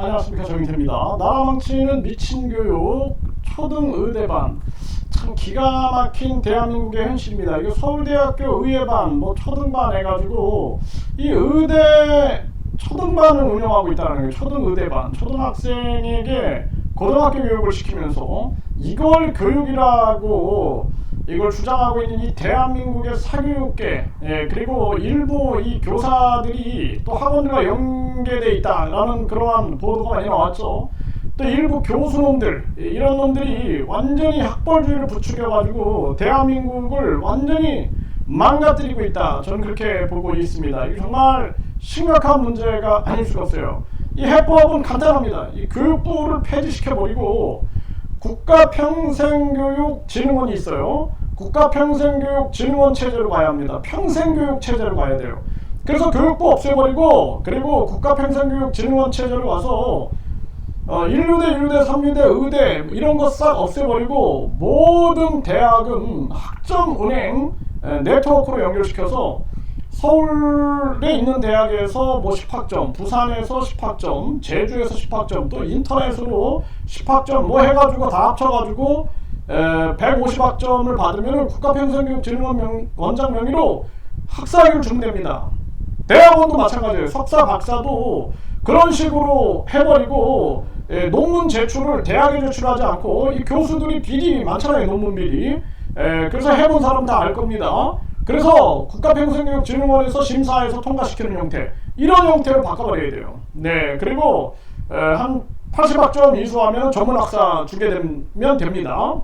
안녕하십니까 정인태입니다. 나라 망치는 미친 교육 초등 의대반 참 기가 막힌 대한민국의 현실입니다. 이거 서울대학교 의예반 뭐 초등반 해가지고 이 의대 초등반을 운영하고 있다는 거예요. 초등 의대반 초등학생에게 고등학교 교육을 시키면서 이걸 교육이라고 이걸 주장하고 있는 이 대한민국의 사교육계 예, 그리고 일부 이 교사들이 또 학원들과 연계돼 있다라는 그러한 보도가 많이 나왔죠. 또 일부 교수놈들 예, 이런 놈들이 완전히 학벌주의를 부추겨가지고 대한민국을 완전히 망가뜨리고 있다. 저는 그렇게 보고 있습니다. 이게 정말 심각한 문제가 아닐 수가 없어요. 이 해법은 간단합니다. 이 교육부를 폐지시켜버리고 국가평생교육진흥원이 있어요. 국가평생교육진흥원 체제로 가야 합니다. 평생교육 체제로 가야 돼요. 그래서 교육부 없애버리고 그리고 국가평생교육진흥원 체제로 와서 어, 1류대, 1류대, 3류대, 의대 이런 거 싹 없애버리고 모든 대학은 학점 은행 에, 네트워크로 연결시켜서 서울에 있는 대학에서 뭐 10학점, 부산에서 10학점, 제주에서 10학점, 또 인터넷으로 10학점 뭐 해가지고 다 합쳐가지고 에, 150학점을 받으면 국가평생교육진흥원 명, 원장 명의로 학사학위를 주면 됩니다. 대학원도 마찬가지예요. 석사, 박사도 그런 식으로 해버리고 에, 논문 제출을 대학에 제출하지 않고 이 교수들이 비리 많잖아요. 논문 비리. 에, 그래서 해본 사람 다 알 겁니다. 그래서 국가평생교육진흥원에서 심사해서 통과시키는 형태 이런 형태로 바꿔버려야 돼요. 네 그리고 에, 한 80학점 이수하면 전문학사 주게 되면 됩니다.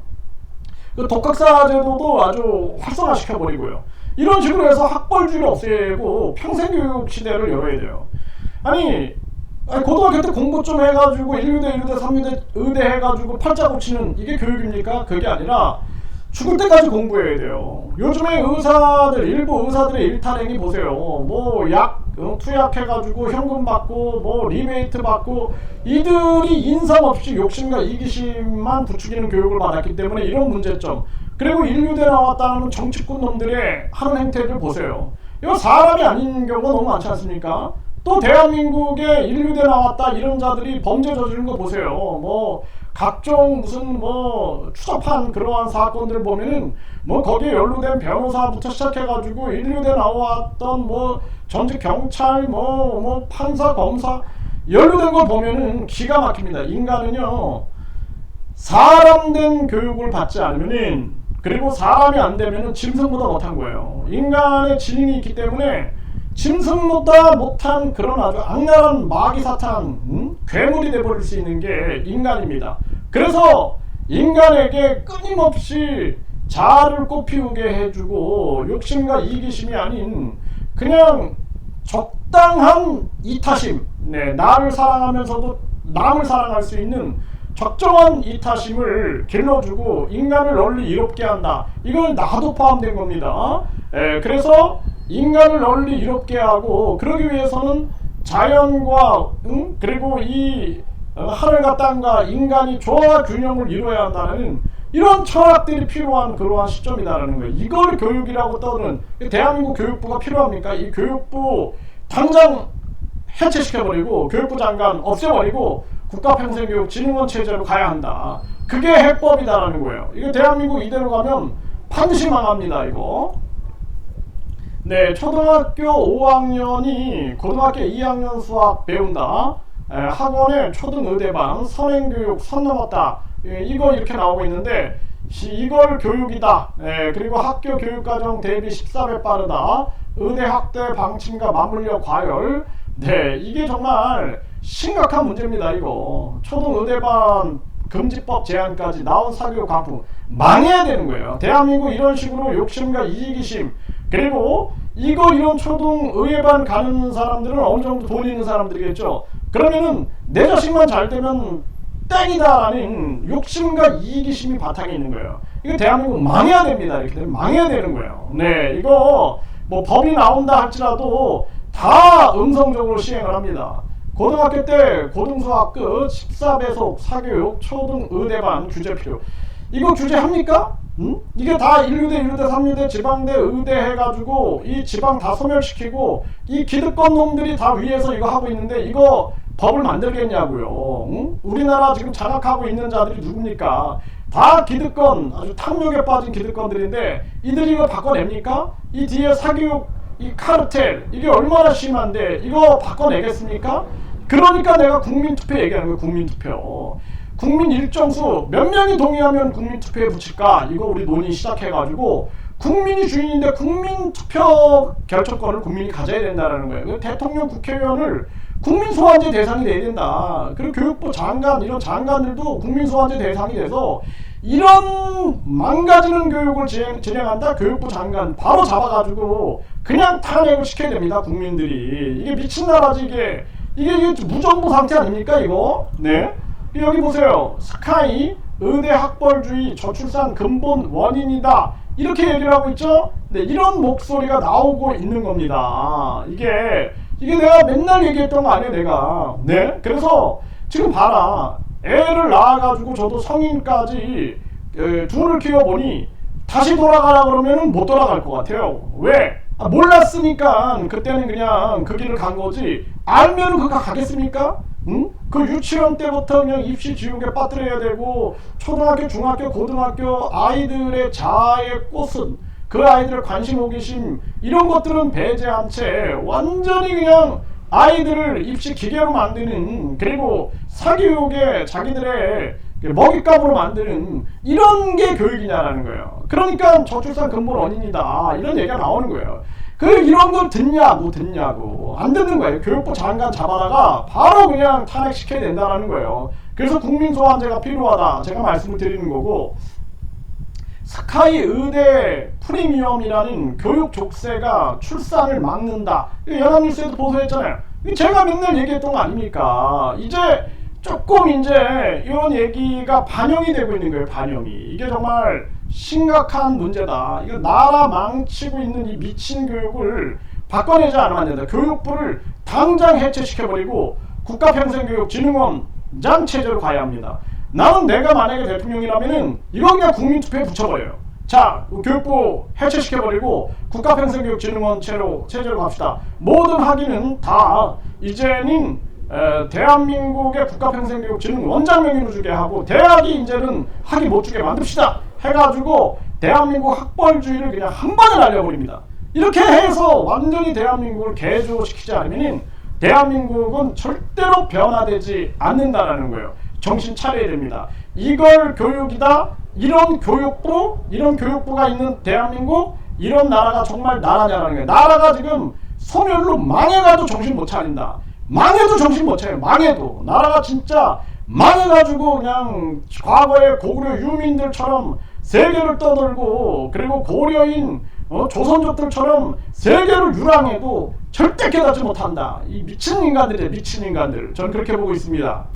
그 독학사 제도도 아주 활성화시켜버리고요. 이런 식으로 해서 학벌주의를 없애고 평생교육 시대를 열어야 돼요. 아니, 아니 고등학교 때 공부 좀 해가지고 1류대, 1류대, 3류대 의대 해가지고 팔자 고치는 이게 교육입니까? 그게 아니라 죽을 때까지 공부해야 돼요. 요즘에 의사들 일부 의사들의 일탈행위 보세요. 뭐약 어, 투약해가지고 현금 받고 뭐 리베이트 받고 이들이 인상 없이 욕심과 이기심만 부추기는 교육을 받았기 때문에 이런 문제점. 그리고 인류대 나왔다는 정치꾼 놈들의 하는 행태를 보세요. 이거 사람이 아닌 경우가 너무 많지 않습니까? 또 대한민국에 인류대 나왔다 이런 자들이 범죄 저지른 거 보세요. 뭐 각종 무슨 뭐 추잡한 그러한 사건들 보면은 뭐 거기에 연루된 변호사부터 시작해가지고 인류대 나왔던 뭐 전직 경찰 뭐뭐 판사 검사 연루된 걸 보면은 기가 막힙니다. 인간은요 사람 된 교육을 받지 않으면은 그리고 사람이 안 되면은 짐승보다 못한 거예요. 인간의 지능이 있기 때문에 짐승보다 못한 그런 아주 악랄한 마귀 사탄 음? 괴물이 돼버릴 수 있는 게 인간입니다. 그래서 인간에게 끊임없이 자아를 꽃피우게 해주고 욕심과 이기심이 아닌 그냥 적당한 이타심, 네, 나를 사랑하면서도 남을 사랑할 수 있는 적정한 이타심을 길러주고 인간을 널리 이롭게 한다. 이건 나도 포함된 겁니다. 에, 그래서 인간을 널리 이롭게 하고 그러기 위해서는 자연과 응? 그리고 이 어, 하늘과 땅과 인간이 조화 균형을 이루어야 한다는 이런 철학들이 필요한 그러한 시점이다라는 거예요. 이걸 교육이라고 떠드는 대한민국 교육부가 필요합니까? 이 교육부 당장 해체시켜버리고 교육부 장관 없애버리고 국가평생교육진흥원 체제로 가야 한다. 그게 해법이다라는 거예요. 이거 대한민국 이대로 가면 반드시 망합니다. 이거. 네, 초등학교 5학년이 고등학교 2학년 수학 배운다. 에, 학원에 초등의대반 선행교육 선 넘었다. 예, 이거 이렇게 나오고 있는데 시, 이걸 교육이다. 예, 그리고 학교 교육과정 대비 14배 빠르다. 의대 학대 방침과 맞물려 과열. 네, 이게 정말 심각한 문제입니다. 이거 초등의대반 금지법 제한까지 나온 사교육 강풍 망해야 되는 거예요. 대한민국 이런 식으로 욕심과 이기심 그리고 이거 이런 초등 의예반 가는 사람들은 어느 정도 돈 있는 사람들이겠죠. 그러면은 내 자식만 잘 되면 땡이다라는 욕심과 이기심이 바탕에 있는 거예요. 이거 대한민국 망해야 됩니다. 이렇게 되면 망해야 되는 거예요. 네, 이거 뭐 법이 나온다 할지라도 다 음성적으로 시행을 합니다. 고등학교 때 고등수학 끝 14배속 사교육 초등 의대반 규제 필요. 이거 규제합니까? 응? 이게 다 1류대, 1류대, 3류대, 지방대, 의대 해가지고 이 지방 다 소멸시키고 이 기득권 놈들이 다 위에서 이거 하고 있는데 이거 법을 만들겠냐고요. 응? 우리나라 지금 장악하고 있는 자들이 누굽니까? 다 기득권, 아주 탐욕에 빠진 기득권들인데 이들이 이거 바꿔냅니까? 이 뒤에 사교육, 이 카르텔 이게 얼마나 심한데 이거 바꿔내겠습니까? 그러니까 내가 국민투표 얘기하는 거예요. 국민투표. 국민 일정수 몇 명이 동의하면 국민 투표에 붙일까? 이거 우리 논의 시작해가지고 국민이 주인인데 국민 투표 결정권을 국민이 가져야 된다는 거예요. 그 대통령, 국회의원을 국민 소환제 대상이 돼야 된다. 그리고 교육부 장관 이런 장관들도 국민 소환제 대상이 돼서 이런 망가지는 교육을 진행, 진행 한다. 교육부 장관 바로 잡아가지고 그냥 탄핵을 시켜야 됩니다. 국민들이 이게 미친 나라지 이게 이게, 이게 무정부 상태 아닙니까 이거? 네. 여기 보세요. 스카이 의대 학벌주의 저출산 근본 원인이다. 이렇게 얘기를 하고 있죠. 네, 이런 목소리가 나오고 있는 겁니다. 이게 이게 내가 맨날 얘기했던 거 아니에요, 내가. 네. 그래서 지금 봐라. 애를 낳아가지고 저도 성인까지 에, 둘을 키워보니 다시 돌아가라 그러면은 못 돌아갈 것 같아요. 왜? 아, 몰랐으니까 그때는 그냥 그 길을 간 거지. 알면은 그거 가겠습니까? 응? 그 유치원 때부터 그냥 입시 지옥에 빠뜨려야 되고 초등학교, 중학교, 고등학교 아이들의 자아의 꽃은 그 아이들의 관심, 호기심 이런 것들은 배제한 채 완전히 그냥 아이들을 입시 기계로 만드는 그리고 사교육에 자기들의 그 먹잇감으로 만드는 이런 게 교육이냐라는 거예요. 그러니까 저출산 근본 원인이다 이런 얘기가 나오는 거예요. 그 이런 걸 듣냐고 듣냐고 안 듣는 거예요. 교육부 장관 잡아다가 바로 그냥 탄핵시켜야 된다라는 거예요. 그래서 국민 소환제가 필요하다 제가 말씀을 드리는 거고 스카이 의대 프리미엄이라는 교육 족쇄가 출산을 막는다. 연합뉴스에도 보도했잖아요. 제가 맨날 얘기했던 거 아닙니까? 이제 조금 이제 이런 얘기가 반영이 되고 있는 거예요. 반영이 이게 정말 심각한 문제다. 이거 나라 망치고 있는 이 미친 교육을 바꿔내지 않으면 안 된다. 교육부를 당장 해체시켜버리고 국가평생교육진흥원 장 체제로 가야 합니다. 나는 내가 만약에 대통령이라면은 이거 그냥 국민투표에 붙여버려요. 자, 교육부 해체시켜버리고 국가평생교육진흥원 체로, 체제로 갑시다. 모든 학위는 다 이제는 에, 대한민국의 국가평생교육진흥 원장 명의로 주게 하고 대학이 이제는 학위 못 주게 만듭시다. 해가지고 대한민국 학벌주의를 그냥 한 번에 날려버립니다. 이렇게 해서 완전히 대한민국을 개조시키지 않으면 대한민국은 절대로 변화되지 않는다라는 거예요. 정신 차려야 됩니다. 이걸 교육이다. 이런 교육부, 이런 교육부가 있는 대한민국, 이런 나라가 정말 나라냐라는 거예요. 나라가 지금 소멸로 망해가도 정신 못 차린다. 망해도 정신 못 차려요. 망해도. 나라가 진짜 망해가지고 그냥 과거의 고구려 유민들처럼 세계를 떠들고 그리고 고려인 어, 조선족들처럼 세계를 유랑해도 절대 깨닫지 못한다. 이 미친 인간들이에요. 미친 인간들. 저는 그렇게 보고 있습니다.